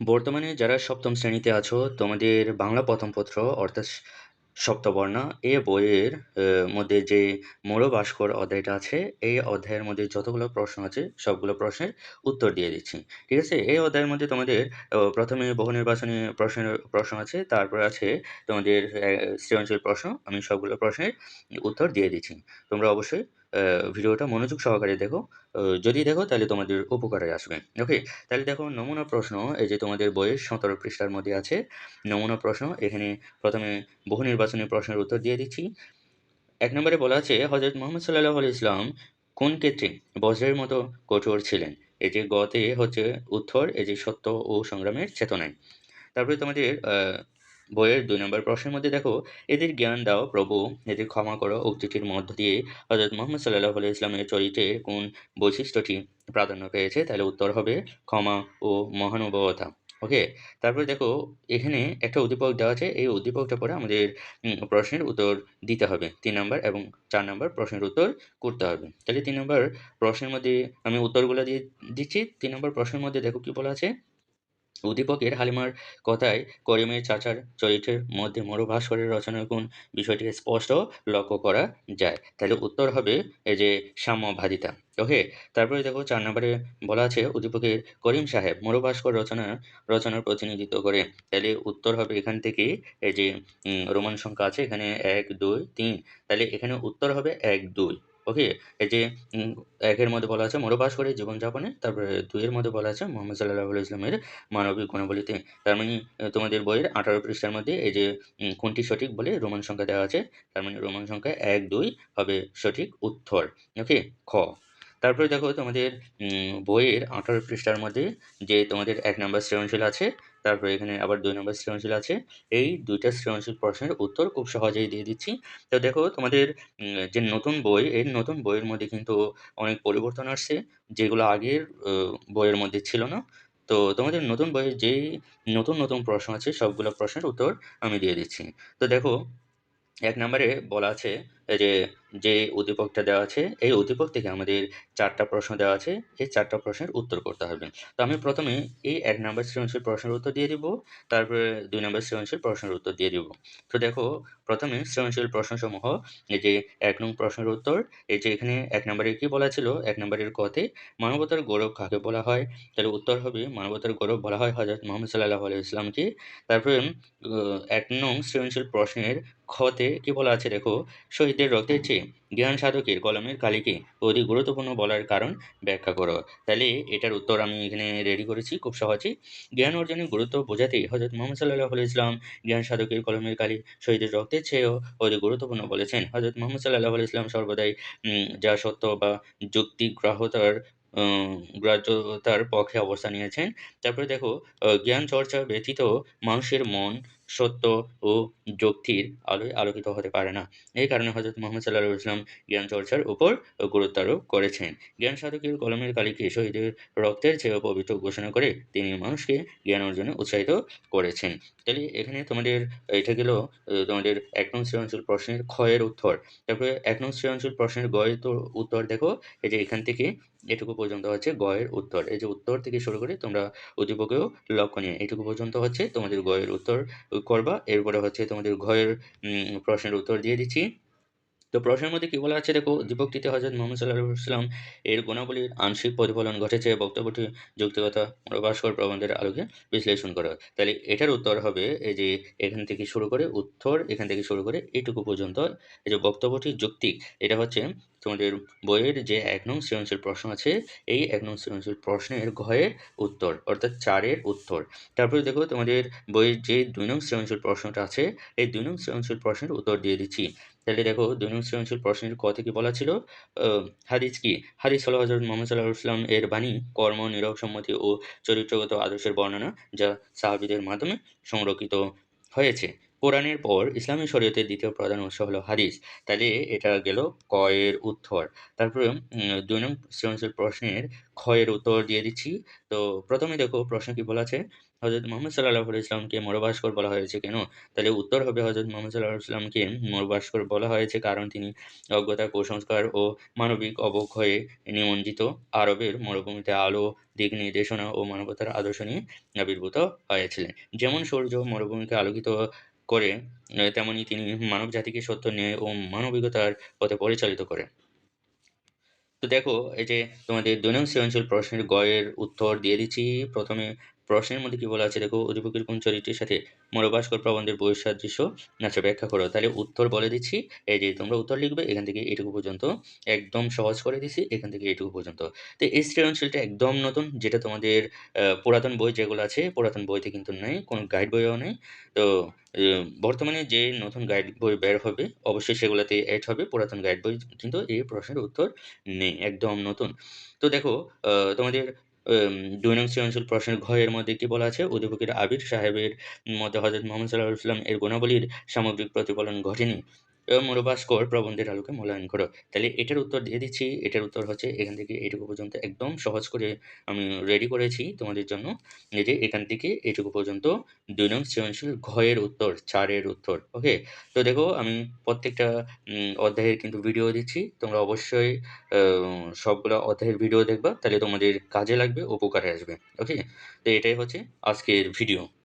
বর্তমানে যারা সপ্তম শ্রেণীতে আছো, তোমাদের বাংলা প্রথম পত্র অর্থাৎ সপ্তবর্ণা এ বইয়ের মধ্যে যে মৌল ভাস্কর অধ্যায়টা আছে, এই অধ্যায়ের মধ্যে যতগুলো প্রশ্ন আছে, সবগুলো প্রশ্নের উত্তর দিয়ে দিচ্ছি। ঠিক আছে? এই অধ্যায়ের মধ্যে তোমাদের প্রথমে বহু নির্বাচনী প্রশ্নের প্রশ্ন আছে, তারপর আছে তোমাদের সৃজনশীল প্রশ্ন, আমি সবগুলো প্রশ্নের উত্তর দিয়ে দিচ্ছি। তোমরা অবশ্যই ভিডিওটা মনোযোগ সহকারে দেখো। যদি দেখো তাহলে তোমাদের উপকারে আসবে। ওকে তাহলে দেখো নমুনা প্রশ্ন, এই যে তোমাদের বইয়ের সতেরো পৃষ্ঠার মধ্যে আছে, নমুনা প্রশ্ন, এখানে প্রথমে বহু নির্বাচনী প্রশ্নের উত্তর দিয়ে দিচ্ছি। এক নম্বরে বলা আছে হজরত মোহাম্মদ সাল্লাহ ইসলাম কোন ক্ষেত্রে বজ্রের মতো কঠোর ছিলেন? এই যে গতে হচ্ছে উত্তর, এই যে সত্য ও সংগ্রামের চেতনায়। তারপরে তোমাদের বইয়ের দুই নম্বর প্রশ্নের মধ্যে দেখো, এদের জ্ঞান দাও প্রভু, এদের ক্ষমা করো উক্তিটির মধ্য দিয়ে। হজরত মোহাম্মদ সাল্লাহ আলি ইসলামের চরিত্রের কোন বৈশিষ্ট্যটি প্রাধান্য পেয়েছে? তাহলে উত্তর হবে ক্ষমা ও মহানুভবতা। ওকে? তারপরে দেখো, এখানে একটা উদ্দীপক দেওয়া আছে। এই উদ্দীপকটা পরে আমাদের প্রশ্নের উত্তর দিতে হবে। তিন নম্বর এবং চার নম্বর প্রশ্নের উত্তর করতে হবে। তাহলে তিন নম্বর প্রশ্নের মধ্যে আমি উত্তরগুলো দিয়ে দিচ্ছি। তিন নম্বর প্রশ্নের মধ্যে দেখো কি বলা আছে? উদ্দীপকের হালিমার কথায় করিমের চাচার চরিত্রের মধ্যে মরুভাস্করের রচনার কোন বিষয়টিকে স্পষ্ট লক্ষ্য করা যায়। তাহলে উত্তর হবে এই যে সাম্যভাদিতা ওকে, তারপরে দেখো চার নম্বরে বলা আছে উদ্দীপকের করিম সাহেব মরুভাস্কর রচনা, রচনার প্রতিনিধিত্ব করে। তাহলে উত্তর হবে এখান থেকে এই যে রোমান সংখ্যা আছে এখানে এক, দুই, তিন। তাহলে এখানে উত্তর হবে এক, দুই। ওকে? এই যে একের মধ্যে বলা আছে মরুভাস্করের জীবনযাপনে তারপরে দুইয়ের মধ্যে বলা আছে মোহাম্মদ সাল্লাহ ইসলামের মানবিক গুণাবলীতে। তার মানে তোমাদের বইয়ের আঠারো পৃষ্ঠার মধ্যে এই যে কোনটি সঠিক বলে রোমান সংখ্যা দেওয়া আছে, তার মানে রোমান সংখ্যা এক, দুই হবে সঠিক উত্তর। ওকে? খ। তারপরে দেখো তোমাদের বইয়ের আঠারো পৃষ্ঠার মধ্যে যে তোমাদের এক নম্বর সৃজনশীল আছে তারপরে এখানে আবার দুই নম্বর সৃজনশীল আছে। এই দুইটা সৃজনশীল প্রশ্নের উত্তর খুব সহজেই দিয়ে দিচ্ছি। তো দেখো তোমাদের যে নতুন বই, এই নতুন বইয়ের মধ্যে কিন্তু অনেক পরিবর্তন আসছে, যেগুলো আগের বইয়ের মধ্যে ছিল না। তো তোমাদের নতুন বইয়ে যেই নতুন নতুন প্রশ্ন আছে, সবগুলো প্রশ্নের উত্তর আমি দিয়ে দিচ্ছি। তো দেখো, এক নম্বরে বলা আছে যে যে উদ্দীপকটা দেওয়া আছে, এই উদ্দীপক থেকে আমাদের চারটা প্রশ্ন দেওয়া আছে, এই চারটা প্রশ্নের উত্তর করতে হবে। তো আমি প্রথমে এই এক নম্বর সৃজনশীল প্রশ্নের উত্তর দিয়ে দিব, তারপরে দুই নম্বর সৃজনশীল প্রশ্নের উত্তর দিয়ে দিব। তো দেখো, প্রথমে সৃজনশীল প্রশ্নসমূহ, এই যে এক নং প্রশ্নের উত্তর, এই যে এখানে এক নম্বরে কি বলা ছিল? এক নম্বরের কথে মানবতার গৌরব কাকে বলা হয়? তাহলে উত্তর হবে, মানবতার গৌরব বলা হয় হজরত মোহাম্মদ সাল্লাহ আলাইহি ইসলামকে তারপরে এক নং সৃজনশীল প্রশ্নের খতে কি বলা আছে দেখো? শহীদের রক্তের চেয়ে জ্ঞান সাধকের কলমের কালিকে অধিক গুরুত্বপূর্ণ বলার কারণ ব্যাখ্যা করো। তাহলে এটার উত্তর আমি এখানে রেডি করেছি খুব সহজেই। জ্ঞান অর্জনের গুরুত্ব বোঝাতে হজরত মোহাম্মদ সাল্লাহ ইসলাম জ্ঞান সাধকের কলমের কালি শহীদের রক্তের চেয়েও অধিক গুরুত্বপূর্ণ বলেছেন। হজরত মোহাম্মদ সাল্লাহ ইসলাম সর্বদাই যা সত্য বা যুক্তি গ্রাহতার উম, গ্রাহ্যতার পক্ষে অবস্থান নিয়েছেন। তারপরে দেখো জ্ঞান চর্চা ব্যতীত মানুষের মন সত্য ও যুক্তির আলোয় আলোকিত হতে পারে না। এই কারণে হজরত মোহাম্মদ সাল্লাহ ইসলাম জ্ঞান চর্চার উপর গুরুত্ব আরোপ করেছেন। জ্ঞান সাধকের কলমের কালিকে শহীদের রক্তের চেয়েও পবিত্র ঘোষণা করে তিনি মানুষকে জ্ঞান অর্জনে উৎসাহিত করেছেন। তাহলে এখানে তোমাদের, এটা গেল তোমাদের এক নং সৃজনশীল প্রশ্নের ক্ষয়ের উত্তর। তারপরে এক নং সৃজনশীল প্রশ্নের গয়ের তো উত্তর দেখো যে এখান থেকে এটুকু পর্যন্ত হচ্ছে গয়ের উত্তর। এই যে উত্তর থেকে শুরু করে তোমরা উদ্দীপকেও লক্ষ্য নিয়ে এটুকু পর্যন্ত হচ্ছে তোমাদের গয়ের উত্তর করবা। এরপরে হচ্ছে তোমাদের ঘয়ের প্রশ্নের উত্তর দিয়ে দিচ্ছি। তো প্রশ্নের মধ্যে কি বলা আছে? দেখো দীপকটিতে হজরত মোহাম্মদ সাল্লাহ সাল্লাম এর গুণাবলীর আংশিক প্রতিফলন ঘটেছে বক্তব্যটি যৌক্তিকতা ভাস্কর প্রবন্ধের আলোকে বিশ্লেষণ করো তাহলে এটার উত্তর হবে এই যে এখান থেকে শুরু করে উত্তর, এখান থেকে শুরু করে এইটুকু পর্যন্ত এই যে বক্তব্যটি যৌক্তিক এটা হচ্ছে তোমাদের বইয়ের যে এক নং সৃজনশীল প্রশ্ন আছে, এই এক নং সৃজনশীল প্রশ্নের ঘয়ের উত্তর, অর্থাৎ চারের উত্তর। তারপরে দেখো তোমাদের বইয়ের যে দুই নং সৃজনশীল প্রশ্নটা আছে, এই দুই নং সৃজনশীল প্রশ্নের উত্তর দিয়ে দিচ্ছি। তাহলে দেখো দুই নং সৃজনশীল প্রশ্নের ক থেকে বলা ছিল হাদিস কি? হাদিস হলো হজরত মোহাম্মদ সাল্লাহ ইসলাম এর বাণী, কর্ম নীরব সম্মতি ও চরিত্রগত আদর্শের বর্ণনা যা সাহাবিদের মাধ্যমে সংরক্ষিত হয়েছে। কোরআনের পর ইসলামী শরীয়তের দ্বিতীয় প্রধান উৎস হলো হাদিস। তাহলে এটা গেল কয়ের উত্তর। তারপরে দুই নং সৃজনশীল প্রশ্নের ক্ষয়ের উত্তর দিয়ে দিচ্ছি। তো প্রথমে দেখো, প্রশ্ন কি বলা আছে? হজরত মোহাম্মদ সাল্লাহ ইসলামকে মরভাস্কর বলা হয়েছে কেন? তাহলে উত্তর হবে হজরত মোহাম্মদ সাল্লাহ ইসলামকে মরভাস্কর বলা হয়েছে কারণ তিনি অজ্ঞতা, কুসংস্কার ও মানবিক অবক্ষয়ে নিমজ্জিত। আরবের মরুভূমিতে আলো, দিক নির্দেশনা ও মানবতার আদর্শ নিয়ে আবির্ভূত হয়েছিলেন। যেমন সূর্য মরুভূমিকে আলোকিত করে তেমনি তিনি মানব জাতিকে সত্য নিয়ে ও মানবিকতার পথে পরিচালিত করে তো দেখো, এই যে তোমাদের দৈনন্দিন নং সৃজনশীল প্রশ্নের গয়ের উত্তর দিয়ে দিচ্ছি। প্রথমে প্রশ্নের মধ্যে কি বলা আছে? দেখো অধিপকের কোন চরিত্রের সাথে মরভাস্কর প্রবন্ধের বৈসাদৃশ্য? আচ্ছা ব্যাখ্যা করো। তাহলে উত্তর বলে দিচ্ছি। এই যে তোমরা উত্তর লিখবে, এখান থেকে এটুকু পর্যন্ত একদম সহজ করে দিছি, এখান থেকে এটুকু পর্যন্ত। তো এই সৃজনশীলটা একদম নতুন, যেটা তোমাদের পুরাতন বই যেগুলো আছে, পুরাতন বইতে কিন্তু নেই, কোনো গাইড বইও নেই। তো বর্তমানে যে নতুন গাইড বই বের হবে, অবশ্যই সেগুলোতে অ্যাড হবে, পুরাতন গাইড বই কিন্তু এই প্রশ্নের উত্তর নেই, একদম নতুন। তো দেখো তোমাদের দুই সৃজনশীল প্রশ্নের ঘয়ের মধ্যে কি বলা আছে অধিপকের আবির সাহেবের মধ্যে হজরত মোহাম্মদ সাল্লাহ ইসলাম এর গুণাবলীর সামগ্রিক প্রতিফলন ঘটেনি। মরুভাস্কর প্রবন্ধের আলোকে মূল্যায়ন করো। তাহলে এটার উত্তর দিয়ে দিচ্ছি। এটার উত্তর হচ্ছে এখান থেকে এটুকু পর্যন্ত একদম সহজ করে আমি রেডি করেছি তোমাদের জন্য। যে এখান থেকে এটুকু পর্যন্ত দুই নং সৃজনশীল ঘয়ের উত্তর, চারের উত্তর ওকে তো দেখো আমি প্রত্যেকটা অধ্যায়ের কিন্তু ভিডিও দিচ্ছি। তোমরা অবশ্যই সবগুলো অধ্যায়ের ভিডিও দেখবা। তাহলে তোমাদের কাজে লাগবে, উপকারে আসবে ওকে তো এটাই হচ্ছে আজকের ভিডিও